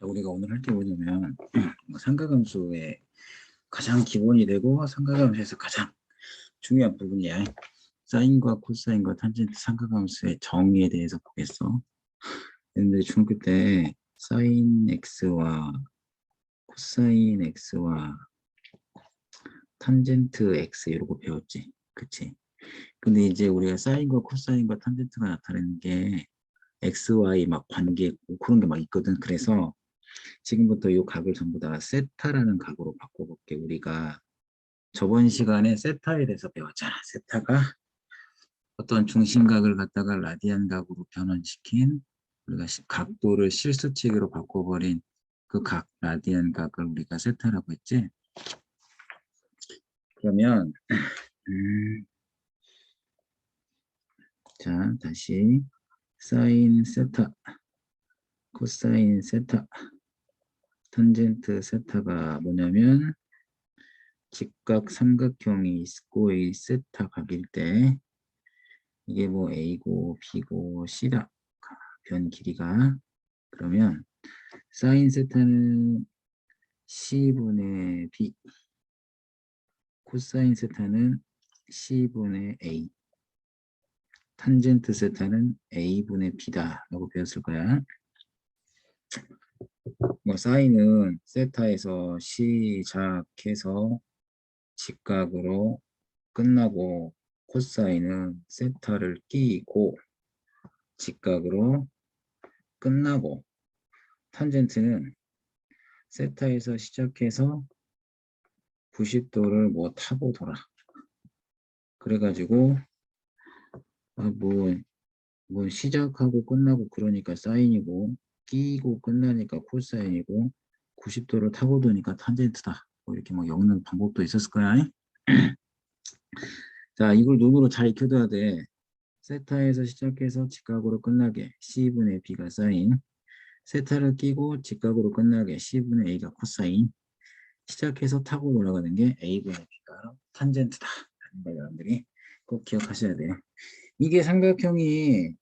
자, 우리가 오늘 할 게 뭐냐면 뭐 삼각함수의 가장 기본이 되고 삼각함수에서 가장 중요한 부분이야. 사인과 코사인과 탄젠트 삼각함수의 정의에 대해서 보겠어. 근데 중학교 때 사인 x와 코사인 x와 탄젠트 x 이러고 배웠지. 그치? 근데 이제 우리가 사인과 코사인과 탄젠트가 나타내는 게 x, y 막 관계 그런 게 막 있거든. 그래서 지금부터 이 각을 전부 다 세타라는 각으로 바꿔볼게. 우리가 저번 시간에 세타에 대해서 배웠잖아. 세타가 어떤 중심각을 갖다가 라디안 각으로 변환시킨 우리가 시- 각도를 실수치기로 바꿔버린 그 각 라디안 각을 우리가 세타라고 했지. 그러면 음, 자 다시 사인 세타 코사인 세타 탄젠트 세타가 뭐냐면 직각 삼각형이 있고 이 세타 각일 때 이게 뭐 A고 B고 C다. 변 길이가. 그러면 사인 세타는 C분의 B. 코사인 세타는 C분의 A. 탄젠트 세타는 A분의 B다. 라고 배웠을 거야 뭐 사인은 세타에서 시작해서 직각으로 끝나고 코사인은 세타를 끼고 직각으로 끝나고. 탄젠트는 세타에서 시작해서 90도를 뭐 타고 돌아. 그래가지고 아, 뭐, 뭐 시작하고 끝나고 그러니까 사인이고 끼고 끝나니까 코사인이고 90도를 타고 도니까 탄젠트다. 뭐 이렇게 막 엮는 방법도 있었을 거야. 자, 이걸 눈으로 잘 익혀둬야 돼. 세타에서 시작해서 직각으로 끝나게 C분의 B가 사인 세타를 끼고 직각으로 끝나게 C분의 A가 코사인 시작해서 타고 돌아가는 게 A분의 B가 탄젠트다. 라는 걸 여러분들이 꼭 기억하셔야 돼요. 이게 삼각형이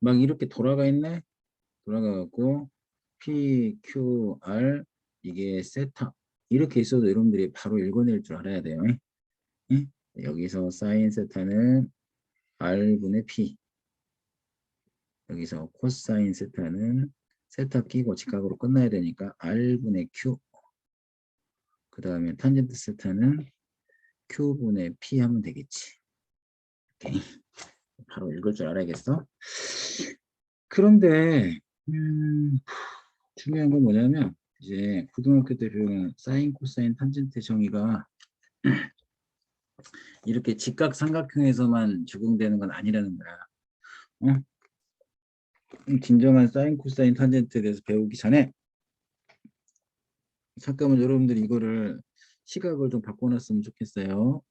막 이렇게 돌아가 있네. 돌아가 갖고 P, Q, R 이게 세타 이렇게 있어도 여러분들이 바로 읽어낼 줄 알아야 돼요. 예? 여기서 사인 세타는 R분의 P 여기서 코사인 세타는 세타 끼고 직각으로 끝나야 되니까 R분의 Q 그 다음에 탄젠트 세타는 Q분의 P 하면 되겠지. 오케이. 바로 읽을 줄 알아야겠어. 그런데 음, 중요한 건 뭐냐면 이제 고등학교 때 배운 사인, 코사인, 탄젠트 정의가 이렇게 직각 삼각형에서만 적용되는 건 아니라는 거야. 어? 음, 진정한 사인, 코사인, 탄젠트에 대해서 배우기 전에 잠깐만 여러분들이 이거를 시각을 좀 바꿔놨으면 좋겠어요.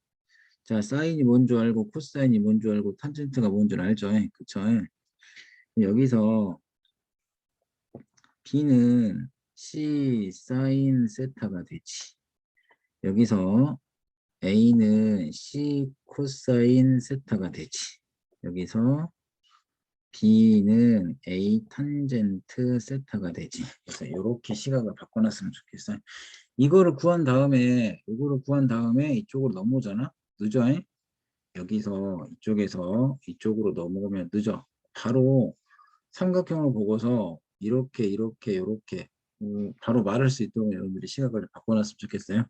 자, 사인이 뭔 줄 알고 코사인이 뭔 줄 알고 탄젠트가 뭔 줄 알죠? 그쵸? 여기서 B는 C 사인 세타가 되지. 여기서 A는 C 코사인 세타가 되지. 여기서 B는 A 탄젠트 세타가 되지. 그래서 이렇게 시각을 바꿔놨으면 좋겠어요. 이거를 구한 다음에 이거를 구한 다음에 이쪽으로 넘어오잖아. 늦어. 잉? 여기서 이쪽에서 이쪽으로 넘어오면 늦어. 바로 삼각형을 보고서 이렇게 이렇게 이렇게 음, 바로 말할 수 있도록 여러분들이 시각을 바꿔놨으면 좋겠어요.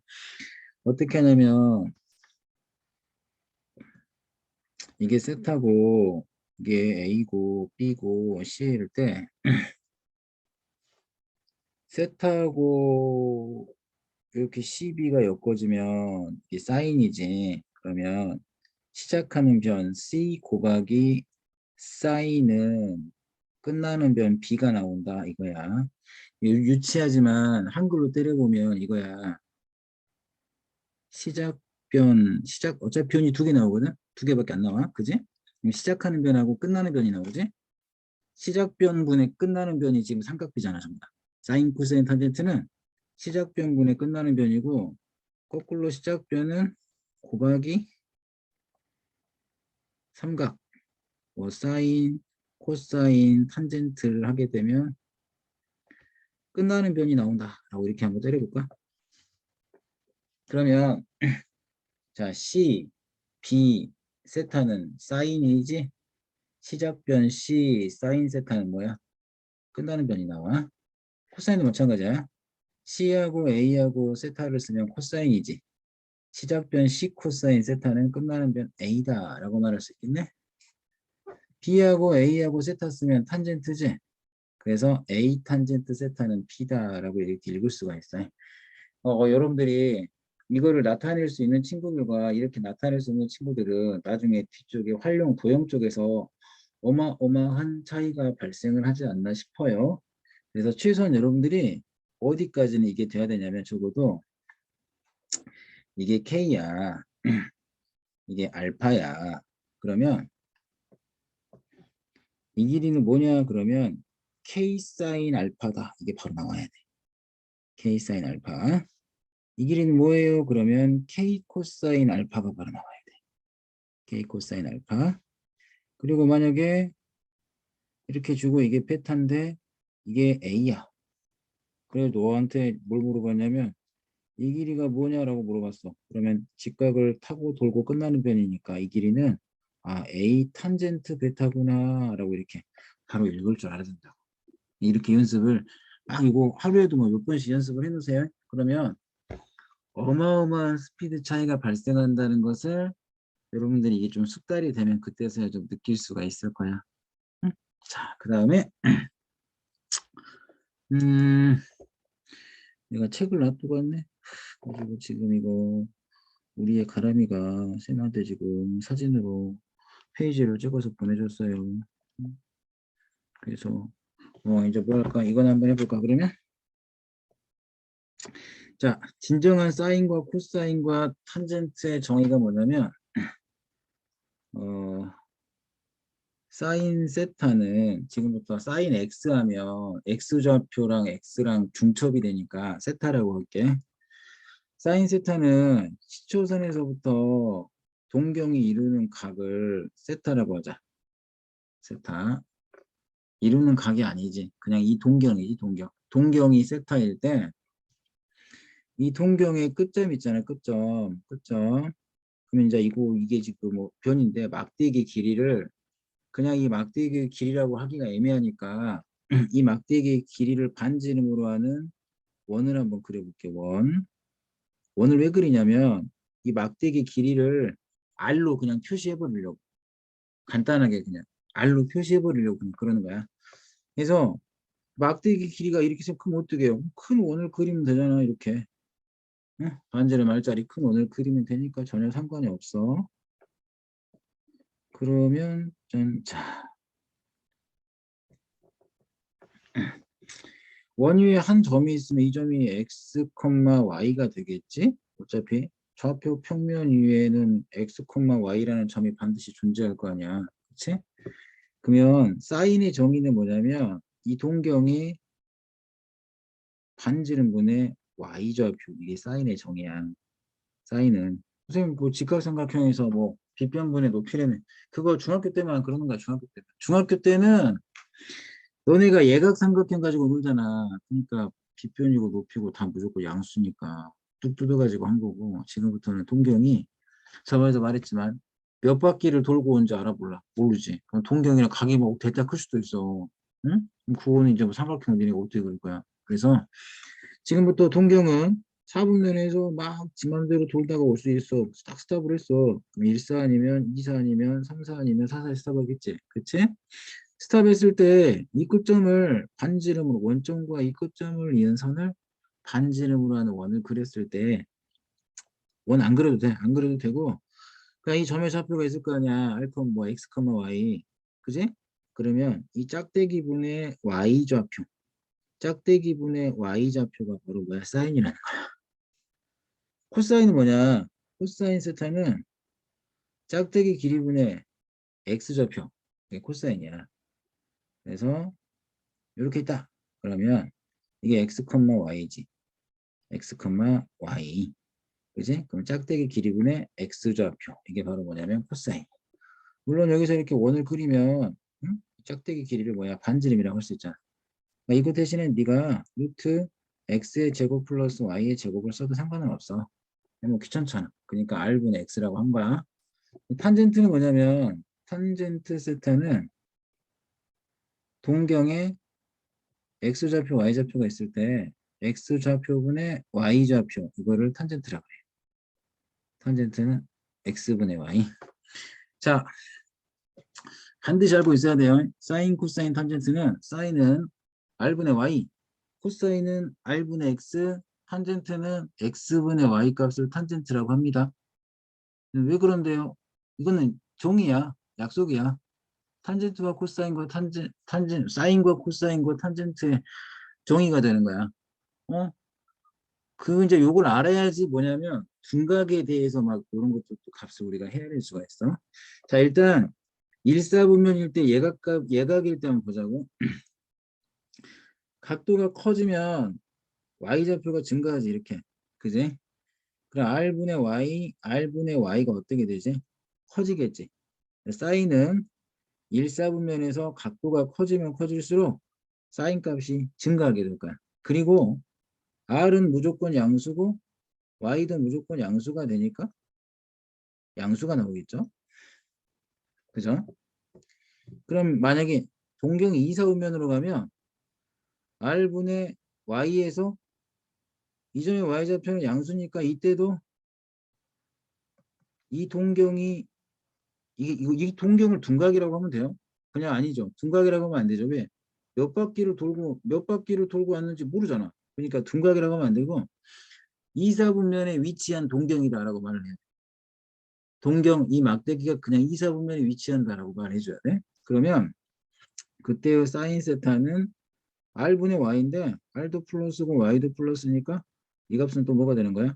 어떻게 하냐면 이게 세타고 이게 A고 B고 C일 때 세타고 이렇게 CB가 엮어지면 이게 사인이지. 그러면 시작하는 변 C 곱하기 사인은 끝나는 변 B가 나온다 이거야. 유- 유치하지만 한글로 때려보면 이거야. 시작변, 시작, 어차피 변이 두 개 나오거든? 두 개밖에 안 나와. 그지? 시작하는 변하고 끝나는 변이 나오지? 시작변분의 끝나는 변이 지금 삼각비잖아, 다. 사인, 코사인, 탄젠트는 시작변분의 끝나는 변이고, 거꾸로 시작변은 곱하기 삼각, 뭐 사인, 코사인, 탄젠트를 하게 되면 끝나는 변이 나온다 라고 이렇게 한번 때려볼까? 그러면 자 C, B, 세타는 사인이지 시작변 C, 사인 세타는 뭐야? 끝나는 변이 나와. 코사인도 마찬가지야. C하고 A하고 세타를 쓰면 코사인이지. 시작변 C 코사인 세타는 끝나는 변 A다 라고 말할 수 있겠네. B하고 A하고 세타 쓰면 탄젠트지. 그래서 A 탄젠트 세타는 B다 라고 이렇게 읽을 수가 있어요. 어, 어, 여러분들이 이거를 나타낼 수 있는 친구들과 이렇게 나타낼 수 있는 친구들은 나중에 뒤쪽에 활용 도형 쪽에서 어마어마한 차이가 발생을 하지 않나 싶어요. 그래서 최소한 여러분들이 어디까지는 이게 돼야 되냐면 적어도 이게 K야. 이게 알파야. 그러면 이 길이는 뭐냐 그러면 K 사인 알파다. 이게 바로 나와야 돼. K 사인 알파. 이 길이는 뭐예요? 그러면 K 코사인 알파가 바로 나와야 돼. K 코사인 알파. 그리고 만약에 이렇게 주고 이게 베타인데 이게 A야. 그래서 너한테 뭘 물어봤냐면 이 길이가 뭐냐라고 물어봤어. 그러면 직각을 타고 돌고 끝나는 변이니까 이 길이는 아 A 탄젠트 베타구나 라고 이렇게 바로 읽을 줄 알아야 된다고. 이렇게 연습을 막 이거 하루에도 뭐 몇 번씩 연습을 해놓으세요. 그러면 어마어마한 스피드 차이가 발생한다는 것을 여러분들이 이게 좀 숙달이 되면 그때서야 좀 느낄 수가 있을 거야. 응? 자, 그 다음에 음, 내가 책을 놔두고 왔네. 그리고 지금 이거 우리의 가람이가 쌤한테 지금 사진으로 페이지를 찍어서 보내줬어요. 음. 그래서 어 이제 뭐 할까? 이건 한번 해볼까 그러면? 자, 진정한 사인과 코사인과 탄젠트의 정의가 뭐냐면 어, 사인 세타는 지금부터 사인 x 하면 x 좌표랑 x랑 중첩이 되니까 세타라고 할게. 사인 세타는 시초선에서부터 동경이 이루는 각을 세타라고 하자. 세타. 이루는 각이 아니지. 그냥 이 동경이지, 동경. 동경이 세타일 때, 이 동경의 끝점 있잖아요, 끝점. 끝점. 그러면 이제 이거, 이게 지금 뭐 변인데, 막대기 길이를, 그냥 이 막대기 길이라고 하기가 애매하니까, 이 막대기 길이를 반지름으로 하는 원을 한번 그려볼게요, 원. 원을 왜 그리냐면, 이 막대기 길이를 R로 그냥 표시해 버리려고. 간단하게 그냥. R로 표시해 버리려고 그러는 거야. 그래서 막대기 길이가 이렇게 생각하면 어떻게 해요? 큰 원을 그리면 되잖아 이렇게. 응? 반지름 말짜리 큰 원을 그리면 되니까 전혀 상관이 없어. 그러면 전 자. 원위에 한 점이 있으면 이 점이 x, y가 되겠지? 어차피 좌표 평면 위에는 x, y라는 점이 반드시 존재할 거 아니야. 그치? 그러면 사인의 정의는 뭐냐면 이 동경이 반지름 분의 y좌표 이게 사인의 정의야. 사인은 선생님 뭐 직각삼각형에서 뭐 빗변분의 높이라면 그거 중학교 때만 그러는 거야 중학교 때. 중학교 때는 너네가 예각 삼각형 가지고 놀잖아. 그러니까 빗변이고 높이고 다 무조건 양수니까 뚝 뜯어가지고 한 거고 지금부터는 동경이 저번에도 말했지만 몇 바퀴를 돌고 온줄 알아 몰라? 모르지. 그럼 동경이랑 각이 뭐 대자 클 수도 있어. 응? 그거는 이제 뭐 삼각형 니네가 어떻게 그럴 거야? 그래서 지금부터 동경은 4분면에서 막 지맘대로 돌다가 올 수 있어. 딱 스탑을 했어. 그럼 1사 아니면 2사 아니면 3사 아니면 4사 스탑하겠지. 그치? 스탑했을 때 이 끝점을 반지름으로 원점과 이 끝점을 이은 선을 반지름으로 하는 원을 그렸을 때 원 안 그려도 돼. 안 그려도 되고 그러니까 이 점의 좌표가 있을 거 아니야. 알파 뭐 x, y. 그지? 그러면 이 짝대기 분의 y 좌표. 짝대기 분의 y 좌표가 바로 뭐야? 사인이라는 거야. 코사인은 뭐냐? 코사인 세타는 짝대기 길이분의 x 좌표. 코사인이야. 그래서 이렇게 있다. 그러면 이게 x, y지. x, y. 그지? 그럼 짝대기 길이분의 x좌표. 이게 바로 뭐냐면 코사인. 물론 여기서 이렇게 원을 그리면 응? 짝대기 길이를 뭐야? 반지름이라고 할 수 있잖아. 그러니까 이거 대신에 네가 루트 x의 제곱 플러스 y의 제곱을 써도 상관은 없어. 뭐 귀찮잖아. 그러니까 r분의 x라고 한 거야. 탄젠트는 뭐냐면 탄젠트 세타는 동경에 x좌표, y좌표가 있을 때 x좌표분의 y좌표 이거를 탄젠트라고 해요. 탄젠트는 x분의 y. 자, 반드시 알고 있어야 돼요. 사인, 코사인, 탄젠트는 사인은 r분의 y, 코사인은 r분의 x, 탄젠트는 x분의 y 값을 탄젠트라고 합니다. 왜 그런데요? 이거는 종이야. 약속이야. 탄젠트와 코사인과 탄젠, 탄젠, 사인과 코사인과 탄젠트의 종이가 되는 거야. 어? 그 이제 요걸 알아야지 뭐냐면 둔각에 대해서 막 이런 것도 또 값을 우리가 헤아릴 수가 있어. 자 일단 일사분면일 때 예각값 예각일 때 한번 보자고. 각도가 커지면 y좌표가 증가하지 이렇게 그지? 그럼 r분의 y, r분의 y가 어떻게 되지? 커지겠지. 사인은 일사분면에서 각도가 커지면 커질수록 사인 값이 증가하게 될 거야. 그리고 r은 무조건 양수고 y도 무조건 양수가 되니까 양수가 나오겠죠. 그죠? 그럼 만약에 동경이 이사분면으로 가면 r분의 y에서 이전에 y좌표는 양수니까 이때도 이 동경이 이게 이거 이 동경을 둔각이라고 하면 돼요. 그냥 아니죠. 둔각이라고 하면 안 되죠. 왜? 몇 바퀴를 돌고 몇 바퀴를 돌고 왔는지 모르잖아. 그러니까 둔각이라고 하면 안 되고 이사분면에 위치한 동경이다라고 말을 해요. 동경 이 막대기가 그냥 이사분면에 위치한다라고 말해줘야 돼. 그러면 그때의 사인 세타는 r분의 y인데 r도 플러스고 y도 플러스니까 이 값은 또 뭐가 되는 거야?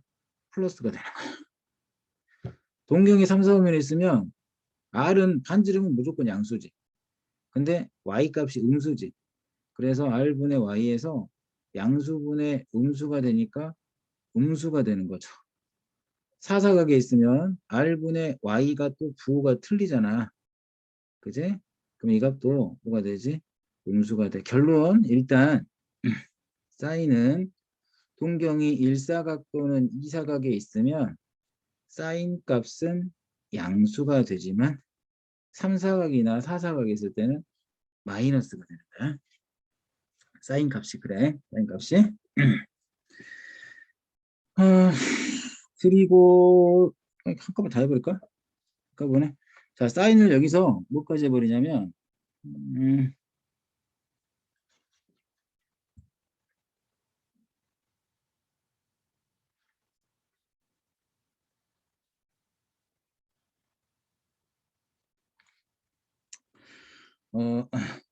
플러스가 되는 거야. 동경이 3, 4분면에 있으면 r은 반지름은 무조건 양수지. 근데 y 값이 음수지. 그래서 r분의 y에서 양수분의 음수가 되니까 음수가 되는 거죠. 사사각에 있으면 r분의 y가 또 부호가 틀리잖아. 그지? 그럼 이 값도 뭐가 되지? 음수가 돼. 결론 일단 사인은 동경이 일사각 또는 이사각에 있으면 사인 값은 양수가 되지만 삼사각이나 사사각에 있을 때는 마이너스가 되는 거야. 사인 값이 그래. 사인 값이. 아, 그리고 한꺼번에 다 해버릴까? 한꺼번에. 자, 사인을 여기서 뭐까지 해버리냐면 음, 어,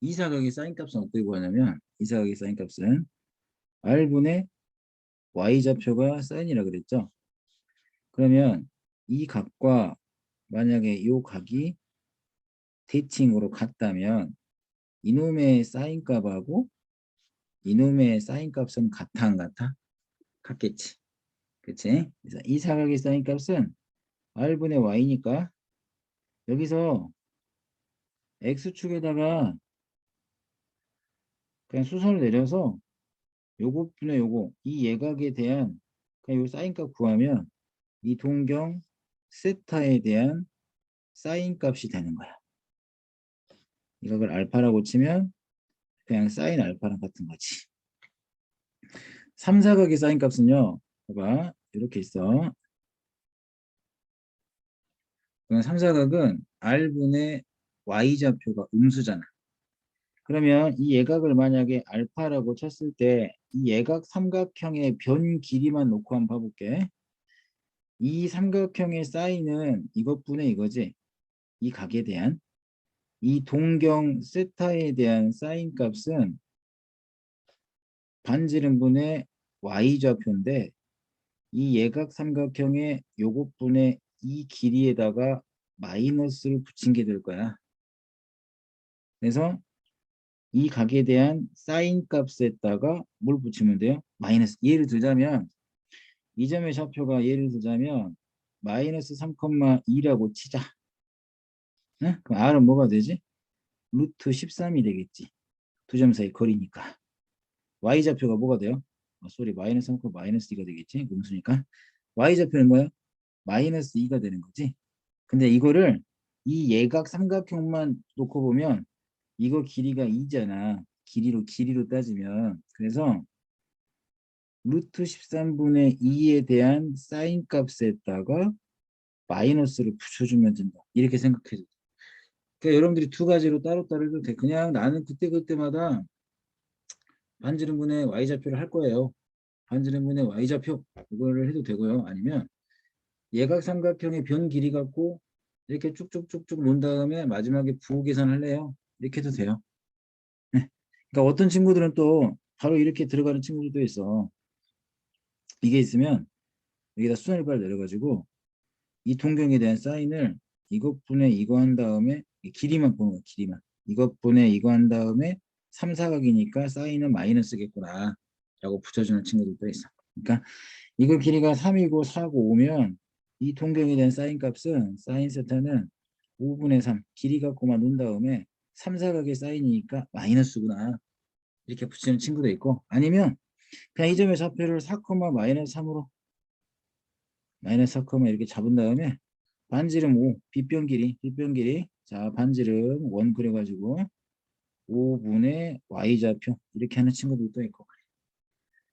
이사각의 사인값은 어떻게 구하냐면 이사각의 사인값은 r분의 y좌표가 사인이라 그랬죠. 그러면 이 각과 만약에 이 각이 대칭으로 같다면 이놈의 사인값하고 이놈의 사인값은 같아 안 같아? 같겠지. 그치? 그래서 이 사각의 사인값은 r분의 y니까 여기서 x축에다가 그냥 수선을 내려서 요것분의 요거 이 예각에 대한 그냥 요 사인값 구하면 이 동경 세타에 대한 사인값이 되는 거야. 이걸 알파라고 치면 그냥 사인 알파랑 같은 거지. 삼사각의 사인값은요. 봐봐. 이렇게 있어. 그럼 삼사각은 r분의 y좌표가 음수잖아. 그러면 이 예각을 만약에 알파라고 쳤을 때 이 예각 삼각형의 변 길이만 놓고 한번 봐볼게. 이 삼각형의 사인은 이것분의 이거지. 이 각에 대한 이 동경 세타에 대한 사인 값은 반지름분의 y좌표인데 이 예각 삼각형의 요것분의 이 길이에다가 마이너스를 붙인 게 될 거야. 그래서 이 각에 대한 사인 값에다가 뭘 붙이면 돼요? 마이너스. 예를 들자면 이 점의 좌표가 예를 들자면 마이너스 3,2라고 치자. 네? 그럼 R은 뭐가 되지? 루트 13이 되겠지. 두 점 사이 거리니까. y좌표가 뭐가 돼요? 어, 쏘리 마이너스 3 마이너스 2가 되겠지. 음수니까. y좌표는 뭐야? 마이너스 2가 되는 거지. 근데 이거를 이 예각 삼각형만 놓고 보면 이거 길이가 2잖아. 길이로 길이로 따지면 그래서 루트 13분의 2에 대한 사인 값에다가 마이너스를 붙여주면 된다. 이렇게 생각해줘. 그러니까 여러분들이 두 가지로 따로따로 해도 돼. 그냥 나는 그때그때마다 반지름분의 y좌표를 할 거예요. 반지름분의 y좌표 이거를 해도 되고요. 아니면 예각 삼각형의 변 길이 갖고 이렇게 쭉쭉쭉쭉 놓은 다음에 마지막에 부호 계산할래요. 이렇게 해도 돼요. 네. 그러니까 어떤 친구들은 또 바로 이렇게 들어가는 친구들도 있어. 이게 있으면 여기다 수선일발 내려가지고 이 통경에 대한 사인을 이것분에 이거 한 다음에 이 길이만 보는 거야. 길이만. 이것분에 이거 한 다음에 3, 4각이니까 사인은 마이너스겠구나 라고 붙여주는 친구들도 있어. 그러니까 이거 길이가 3이고 4고 5면 이 통경에 대한 사인 값은 사인 세타는 5분의 3 길이 갖고만 놓은 다음에 3, 4각의 사인이니까 마이너스구나. 이렇게 붙이는 친구도 있고 아니면 그냥 이 점의 좌표를 4, 마이너스 3으로 마이너스 4, 이렇게 잡은 다음에 반지름 5 빗변 길이 빗변 길이. 자 반지름 원 그려가지고 5분의 y좌표 이렇게 하는 친구들도 있고.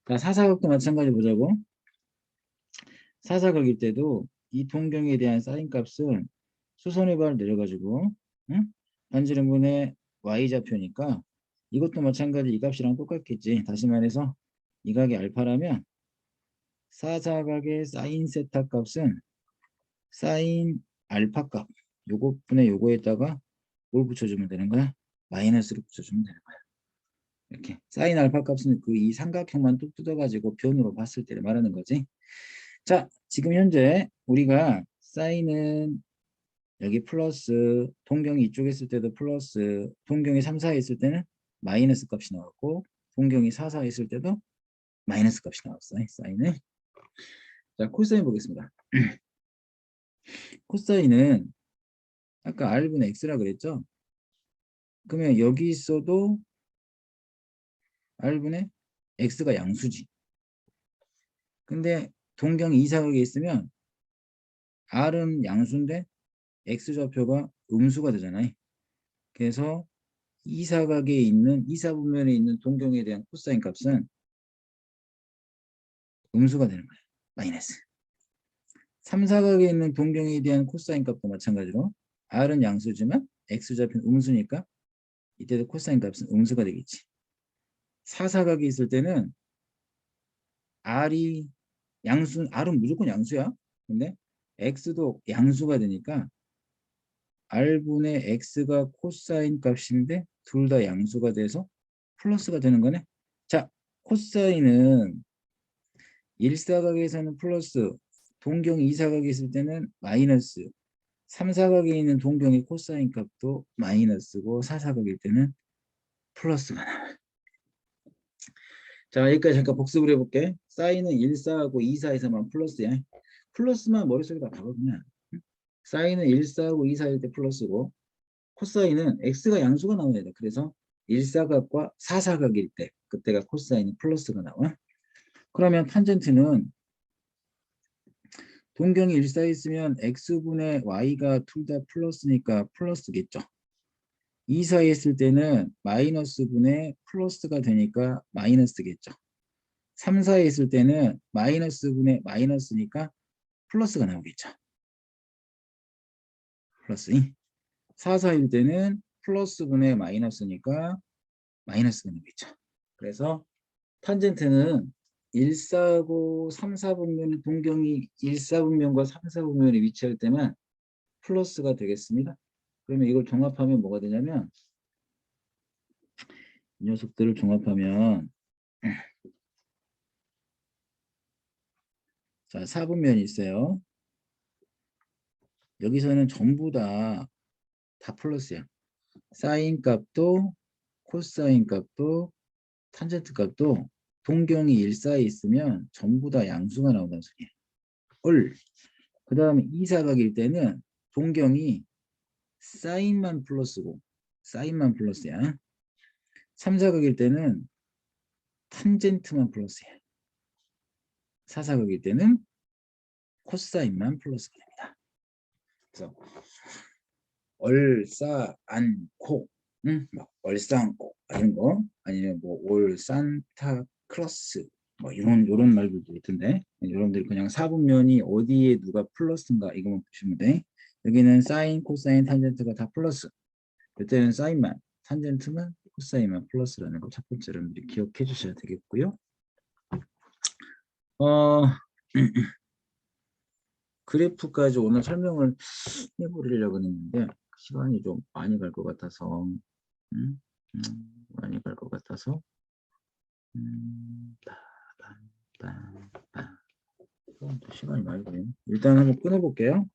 자 사사각도 마찬가지 보자고. 사사각일 때도 이 통경에 대한 사인 값은 수선의 발 내려가지고 응? 반지름분의 y좌표니까 이것도 마찬가지 이 값이랑 똑같겠지 다시 말해서 이 각이 알파라면 사사각의 사인 세타 값은 사인 알파 값 요것분의 요거에다가 뭘 붙여주면 되는 거야? 마이너스를 붙여주면 되는 거야. 이렇게 사인 알파 값은 그 이 삼각형만 뚝 뜯어가지고 변으로 봤을 때를 말하는 거지. 자, 지금 현재 우리가 사인은 여기 플러스 동경이 이쪽에 있을 때도 플러스 동경이 3, 4에 있을 때는 마이너스 값이 나왔고 동경이 4, 4에 있을 때도 마이너스 값이 나왔어. 사인은. 자, 코사인 보겠습니다. 코사인은 아까 r분의 x라 그랬죠? 그러면 여기 있어도 r분의 x가 양수지. 근데 동경이 이사각에 있으면 r은 양수인데 x좌표가 음수가 되잖아요. 그래서 이사각에 있는 이사분면에 있는 동경에 대한 코사인 값은 음수가 되는 거예요. 마이너스. 삼사각에 있는 동경에 대한 코사인 값도 마찬가지로 r은 양수지만 x좌표는 음수니까 이때도 코사인 값은 음수가 되겠지. 사사각이 있을 때는 r이 양수, r은 무조건 양수야. 근데 x도 양수가 되니까 r분의 x가 코사인 값인데 둘 다 양수가 돼서 플러스가 되는 거네. 자, 코사인은 일사각에서는 플러스, 동경 이사각에 있을 때는 마이너스, 삼사각에 있는 동경의 코사인 값도 마이너스고 사사각일 때는 플러스가 나와요. 자 여기까지 잠깐 복습을 해볼게. 사인은 1사하고 2사에서만 플러스야. 플러스만 머릿속에다 박아 그냥. 사인은 1사하고 2사일 때 플러스고 코사인은 x가 양수가 나와야 돼. 그래서 1사각과 4사각일 때 그때가 코사인이 플러스가 나와. 그러면 탄젠트는 동경이 1사에 있으면 x분의 y가 둘 다 플러스니까 플러스겠죠. 2사에 있을 때는 마이너스 분의 플러스가 되니까 마이너스겠죠. 3, 4에 있을 때는 마이너스 분의 마이너스니까 플러스가 나오겠죠. 플러스 2. 4, 4일 때는 플러스 분의 마이너스니까 마이너스가 나오겠죠. 그래서 탄젠트는 1, 4하고 3, 4분면 동경이 1, 4분면과 3, 4분면에 위치할 때만 플러스가 되겠습니다. 그러면 이걸 종합하면 뭐가 되냐면 이 녀석들을 종합하면 자 4분면이 있어요. 여기서는 전부 다 다 플러스야. 사인 값도 코사인 값도 탄젠트 값도 동경이 1사에 있으면 전부 다 양수가 나온다는 소리야. 을. 그 다음에 이사각일 때는 동경이 사인만 플러스고 사인만 플러스야. 3사극일 때는 탄젠트만 플러스야. 4사극일 때는 코사인만 플러스가 됩니다. 그래서 얼싸 안코, 응? 막 얼싸안코 이런 거 아니면 뭐 올산타 크로스 뭐 이런 이런 말들도 있던데 여러분들 그냥 사분면이 어디에 누가 플러스인가 이것만 보시면 돼. 여기는 사인, 코사인, 탄젠트가 다 플러스. 이때는 사인만, 탄젠트만, 코사인만 플러스라는 거 첫 번째로 여러분들이 기억해 주셔야 되겠고요. 어, 그래프까지 오늘 설명을 해보려고 했는데 시간이 좀 많이 갈 것 같아서 음, 음, 많이 갈 것 같아서 음, 시간이 많이 걸리네. 일단 한번 끊어볼게요.